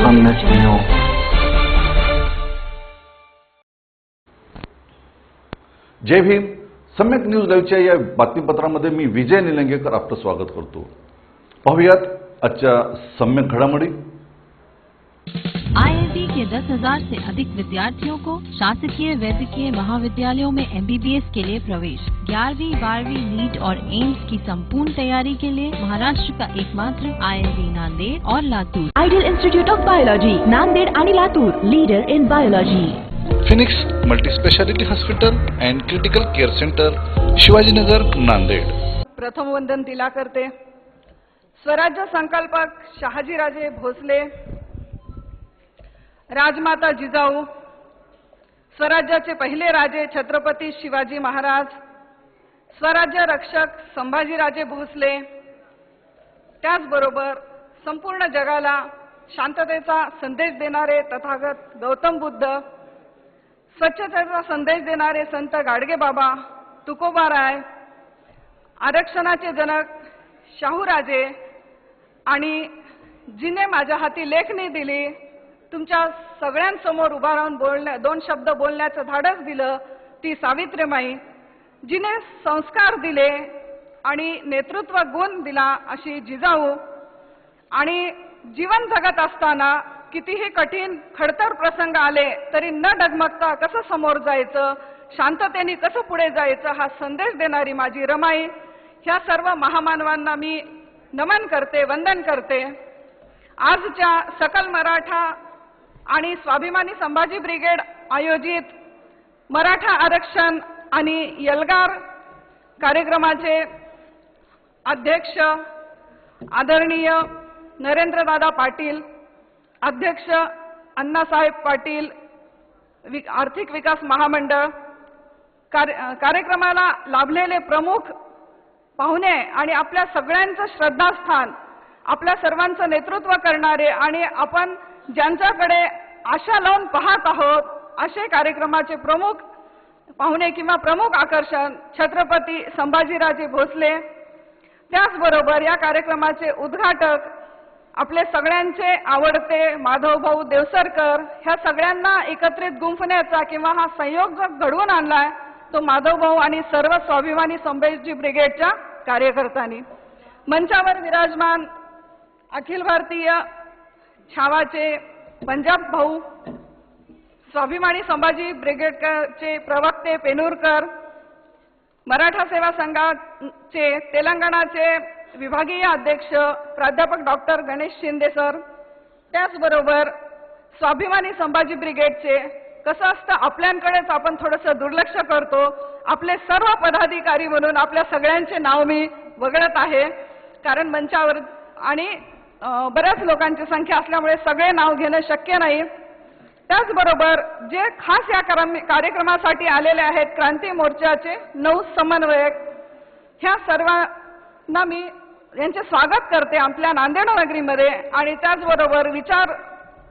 सम्यक जय भीम. सम्यक न्यूज लाईव्हच्या या बातमीपत्रामध्ये मी विजय निलंगेकर आपलं स्वागत करतो. पाहूयात आजच्या सम्यक घडामोडी. आईआईटी के 10,000 से अधिक विद्यार्थियों को शासकीय वैद्यकीय महाविद्यालयों में एमबीबीएस के लिए प्रवेश। ग्यारहवीं बारहवीं नीट और एम्स की संपूर्ण तैयारी के लिए महाराष्ट्र का एकमात्र आईआईटी नांदेड़ और Latur. Ideal institute of biology Nanded आणि Latur, leader in biology Phoenix multispeciality hospital and critical care centre Shivajinagar Nanded. प्रथम वंदन तिला करते. स्वराज्य संकल्पक शहाजीराजे भोसले राजमाता जिजाऊ स्वराज्याचे पहिले राजे छत्रपती शिवाजी महाराज स्वराज्य रक्षक संभाजीराजे भोसले. त्याचबरोबर संपूर्ण जगाला शांततेचा संदेश देणारे तथागत गौतम बुद्ध स्वच्छतेचा संदेश देणारे संत गाडगेबाबा तुकोबाराय आरक्षणाचे जनक शाहूराजे आणि जिने माझ्या हाती लेखणी दिली. तुमच्या सगळ्यांसमोर उभा राहून बोलण्या दोन शब्द बोलण्याचं धाडस दिलं ती सावित्रीमाई जिने संस्कार दिले आणि नेतृत्व गुण दिला अशी जिजाऊ. आणि जीवन जगत असताना कितीही कठीण खडतर प्रसंग आले तरी न डगमगता कसं समोर जायचं शांततेने कसं पुढे जायचं हा संदेश देणारी माझी रमाई. ह्या सर्व महामानवांना मी नमन करते वंदन करते. आजच्या सकल मराठा आणि स्वाभिमानी संभाजी ब्रिगेड आयोजित मराठा आरक्षण आणि यलगार कार्यक्रमाचे अध्यक्ष आदरणीय नरेंद्रदादा पाटील अध्यक्ष अण्णासाहेब पाटील वि आर्थिक विकास महामंडळ कार्य कार्यक्रमाला लाभलेले प्रमुख पाहुणे आणि आपल्या सगळ्यांचं श्रद्धास्थान आपल्या सर्वांचं नेतृत्व करणारे आणि आपण ज्यांच्याकडे आशा लावून पाहत आहोत असे कार्यक्रमाचे प्रमुख पाहुणे किंवा प्रमुख आकर्षण छत्रपती संभाजीराजे भोसले. त्याचबरोबर या कार्यक्रमाचे उद्घाटक आपले सगळ्यांचे आवडते माधवभाऊ देवसरकर ह्या सगळ्यांना एकत्रित गुंफण्याचा किंवा हा संयोग घडवून आणलाय तो माधवभाऊ आणि सर्व स्वाभिमानी संभाजी ब्रिगेडच्या कार्यकर्त्यांनी. मंचावर विराजमान अखिल भारतीय छावाचे पंजाब भाऊ स्वाभिमानी संभाजी ब्रिगेडचे प्रवक्ते पेनूरकर मराठा सेवा संघाचे तेलंगणाचे विभागीय अध्यक्ष प्राध्यापक डॉक्टर गणेश शिंदे सर. त्याचबरोबर स्वाभिमानी संभाजी ब्रिगेडचे कसं असतं आपल्यांकडेच आपण थोडंसं दुर्लक्ष करतो. आपले सर्व पदाधिकारी म्हणून आपल्या सगळ्यांचे नाव मी वगळत आहे. कारण मंचावर आणि बऱ्याच लोकांची संख्या असल्यामुळे सगळे नाव घेणं शक्य नाही. त्याचबरोबर जे खास या कार्यक्रमासाठी आलेले आहेत क्रांती मोर्चाचे नऊ समन्वयक ह्या सर्वांना मी यांचे स्वागत करते आपल्या नांदेड नगरीमध्ये आणि त्याचबरोबर विचार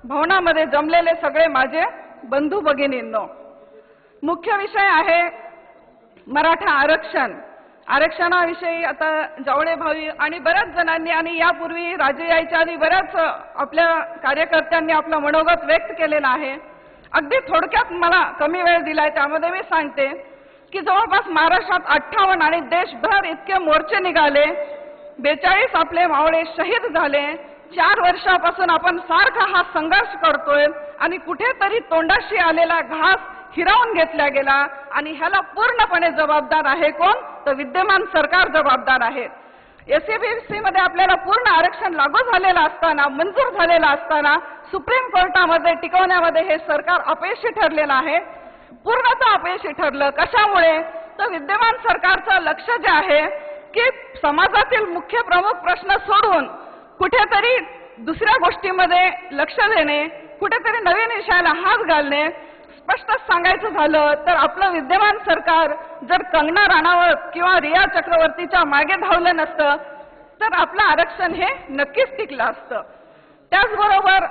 भवनामध्ये जमलेले सगळे माझे बंधू भगिनींनो. मुख्य विषय आहे मराठा आरक्षण. आरक्षणाविषयी आता जावळे भावी आणि बऱ्याच जणांनी आणि यापूर्वी राजे यायच्या आणि बऱ्याच आपल्या कार्यकर्त्यांनी आपलं मनोगत व्यक्त केलेलं आहे. अगदी थोडक्यात मला कमी वेळ दिलाय त्यामध्ये मी सांगते की जवळपास महाराष्ट्रात अठ्ठावन्न आणि देशभर इतके मोर्चे निघाले. बेचाळीस आपले मावळे शहीद झाले. चार वर्षापासून आपण सारखा हा संघर्ष करतोय आणि कुठेतरी तोंडाशी आलेला घास हिरावून घेतला गेला आणि ह्याला पूर्णपणे जबाबदार आहे कोण? तर विद्यमान सरकार जबाबदार आहे. एसएबीसी मध्ये आपल्याला पूर्ण आरक्षण लागू झालेलं असताना मंजूर झालेलं असताना सुप्रीम कोर्टामध्ये टिकवण्यामध्ये हे सरकार अपयशी ठरलेलं आहे. पूर्णतः अपयशी ठरलं. कशामुळे? तर विद्यमान सरकारचं लक्ष जे आहे की समाजातील मुख्य प्रमुख प्रश्न सोडून कुठेतरी दुसऱ्या गोष्टीमध्ये लक्ष देणे कुठेतरी नवीन विषयाला हात घालणे स्पष्ट सांगायचं झालं तर आपलं विद्यमान सरकार जर कंगना राणावत किंवा रिया चक्रवर्तीच्या मागे धावलं नसतं तर आपलं आरक्षण हे नक्कीच टिकलं असतं. त्याचबरोबर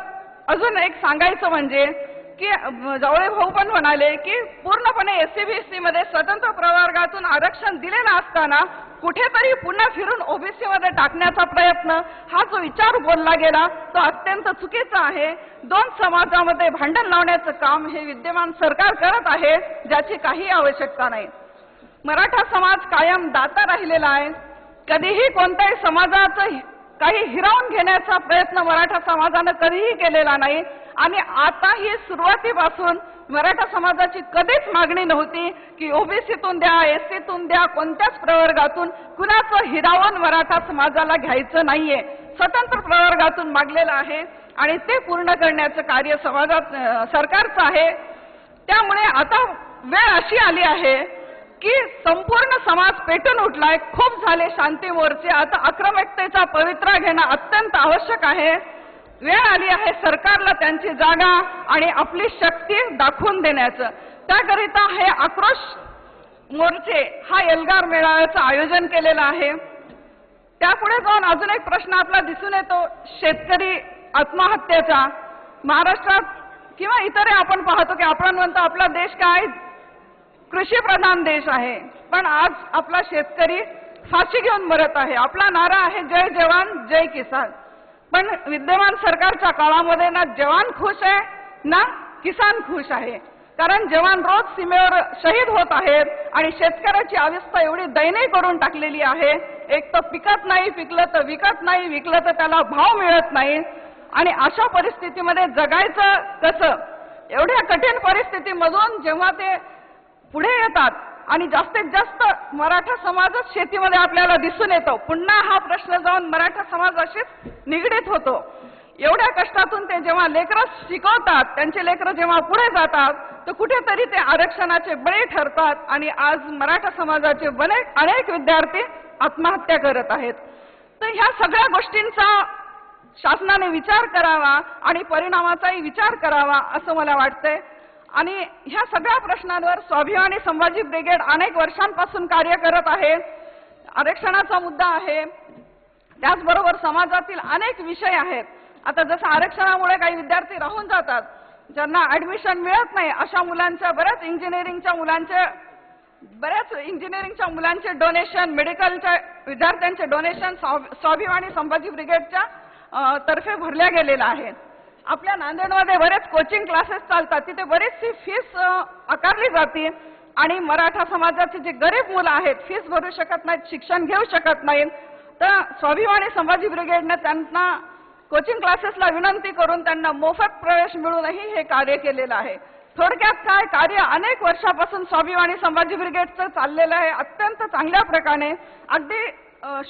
अजून एक सांगायचं म्हणजे की जवळे जावळे भाऊ पण म्हणाले की पूर्णपणे एस सी बी सी मध्ये स्वतंत्र प्रवर्गातून आरक्षण दिले असताना कुठेतरी पुन्हा फिरून ओबीसी मध्ये टाकण्याचा प्रयत्न हा जो विचार बोलला गेला तो अत्यंत चुकीचा आहे. दोन समाजामध्ये भांडण लावण्याचं काम हे विद्यमान सरकार करत आहे ज्याची काही आवश्यकता नाही. मराठा समाज कायम दाता राहिलेला आहे. कधीही कोणत्याही समाजाचं काही हिरावून घेण्याचा प्रयत्न मराठा समाजानं कधीही केलेला नाही. आणि आता ही सुरुवातीपासून मराठा समाजाची कधीच मागणी नव्हती की ओबीसीतून द्या एससीतून द्या कोणत्याच प्रवर्गातून कुणाचं हिरावून मराठा समाजाला घ्यायचं नाहीये. स्वतंत्र प्रवर्गातून मागलेलं आहे आणि ते पूर्ण करण्याचं कार्य समाजात सरकारचं आहे. त्यामुळे आता वेळ अशी आली आहे की संपूर्ण समाज पेटून उठलाय. खूप झाले शांती मोर्चे. आता आक्रमकतेचा पवित्रा घेणं अत्यंत आवश्यक आहे. वेळ आली आहे सरकारला त्यांची जागा आणि आपली शक्ती दाखवून देण्याचं. त्याकरिता हे आक्रोश मोर्चे हा एल्गार मेळाव्याचं आयोजन केलेलं आहे. त्यापुढे जाऊन अजून एक प्रश्न आपला दिसून येतो शेतकरी आत्महत्येचा. महाराष्ट्रात किंवा इतरही आपण पाहतो की आपण म्हणतो आपला देश काय? कृषी प्रधान देश आहे. पण आज आपला शेतकरी फाशी घेऊन मरत आहे. आपला नारा आहे जय जवान जय किसान. पण विद्यमान सरकारच्या काळामध्ये ना जवान खुश आहे ना किसान खुश आहे. कारण जवान रोज सीमेवर शहीद होत आहेत आणि शेतकऱ्याची अवस्था एवढी दयनीय करून टाकलेली आहे. एक तर पिकत नाही पिकलं तर विकत नाही विकलं तर त्याला भाव मिळत नाही. आणि अशा परिस्थितीमध्ये जगायचं कसं? एवढ्या कठीण परिस्थितीमधून जेव्हा ते पुढे येतात आणि जास्तीत जास्त मराठा समाजच शेतीमध्ये आपल्याला दिसून येतो. पुन्हा हा प्रश्न जाऊन मराठा समाजाशीच निगडीत होतो. एवढ्या कष्टातून ते जेव्हा लेकरं शिकवतात त्यांचे लेकरं जेव्हा पुढे जातात तर कुठेतरी ते आरक्षणाचे बळी ठरतात आणि आज मराठा समाजाचे बने अनेक विद्यार्थी आत्महत्या करत आहेत. तर ह्या सगळ्या गोष्टींचा शासनाने विचार करावा आणि परिणामाचाही विचार करावा असं मला वाटतंय. आणि ह्या सगळ्या प्रश्नांवर स्वाभिमानी संभाजी ब्रिगेड अनेक वर्षांपासून कार्य करत आहे. आरक्षणाचा मुद्दा आहे. त्याचबरोबर समाजातील अनेक विषय आहेत. आता जसं आरक्षणामुळे काही विद्यार्थी राहून जातात ज्यांना ऍडमिशन मिळत नाही अशा मुलांच्या बऱ्याच इंजिनिअरिंगच्या मुलांचे बऱ्याच इंजिनिअरिंगच्या मुलांचे डोनेशन मेडिकलच्या विद्यार्थ्यांचे डोनेशन स्वाभिमानी संभाजी ब्रिगेडच्या तर्फे भरल्या गेलेलं आहे आपल्या नांदेडमध्ये बरेच कोचिंग क्लासेस चालतात. तिथे बरीचशी फीस आकारली जाते. आणि मराठा समाजाचे जे गरीब मुलं आहेत फीस भरू शकत नाहीत शिक्षण घेऊ शकत नाहीत. तर स्वाभिमानी संभाजी ब्रिगेडने त्यांना कोचिंग क्लासेसला विनंती करून त्यांना मोफत प्रवेश मिळूनही हे कार्य केलेलं आहे. थोडक्यात काय? कार्य अनेक वर्षापासून स्वाभिमानी संभाजी ब्रिगेडचं चाललेलं आहे अत्यंत चांगल्या प्रकारे. अगदी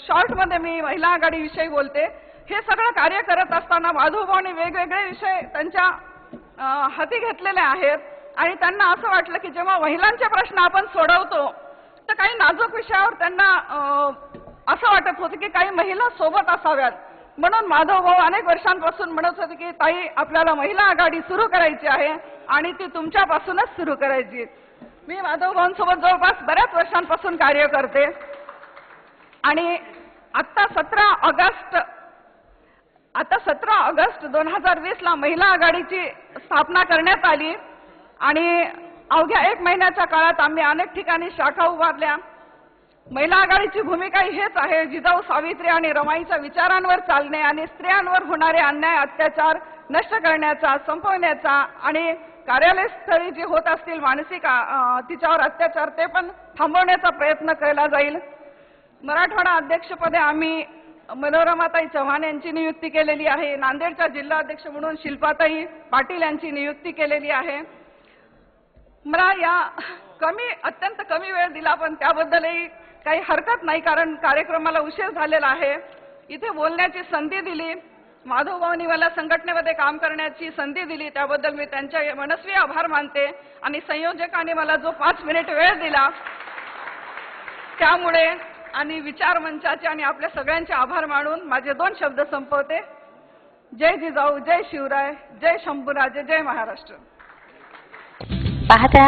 शॉर्टमध्ये मी महिला आघाडीविषयी बोलते. हे सगळं कार्य करत असताना माधवभाऊने वेगवेगळे विषय त्यांच्या हाती घेतलेले आहेत. आणि त्यांना असं वाटलं की जेव्हा महिलांचे प्रश्न आपण सोडवतो तर काही नाजूक विषयावर त्यांना असं वाटत होतं की काही महिला सोबत असाव्यात. म्हणून माधव भाऊ अनेक वर्षांपासून म्हणत होते की ताई आपल्याला महिला आघाडी सुरू करायची आहे आणि ती तुमच्यापासूनच सुरू करायची. मी माधव भाऊंसोबत जवळपास बऱ्याच वर्षांपासून कार्य करते. आणि आत्ता सतरा ऑगस्ट आता सतरा ऑगस्ट दोन हजार वीस ला महिला आघाडीची स्थापना करण्यात आली आणि अवघ्या एक महिन्याच्या काळात आम्ही अनेक ठिकाणी शाखा उभारल्या. महिला आघाडीची भूमिका हेच आहे जिजाऊ सावित्री आणि रमाईच्या विचारांवर चालणे आणि स्त्रियांवर होणारे अन्याय अत्याचार नष्ट करण्याचा संपवण्याचा आणि कार्यालयस्थळी जी होत असतील मानसिक तिच्यावर अत्याचार ते पण थांबवण्याचा प्रयत्न केला जाईल. मराठवाडा अध्यक्षपदे आम्ही मनोरमाताई चव्हाण यांची नियुक्ती केलेली आहे. नांदेडच्या जिल्हा अध्यक्ष म्हणून शिल्पाताई पाटील यांची नियुक्ती केलेली आहे. मला या कमी अत्यंत कमी वेळ दिला पण त्याबद्दलही काही हरकत नाही कारण कार्यक्रमाला उशीर झालेला आहे. इथे बोलण्याची संधी दिली. माधवभाऊनी मला संघटनेमध्ये काम करण्याची संधी दिली. त्याबद्दल मी त्यांच्या मनस्वी आभार मानते. आणि संयोजकाने मला जो पाच मिनिट वेळ दिला त्यामुळे आणि विचार मंचाचे आणि आपल्या सगळ्यांचे आभार मानून माझे दोन शब्द संपवते. जय जिजाऊ जय शिवराय जय शंभूराजे जय महाराष्ट्र. पाहता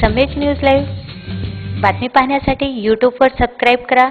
समेट न्यूज लाईव्ह. बातमी पाहण्यासाठी यूट्यूबवर सबस्क्राईब करा.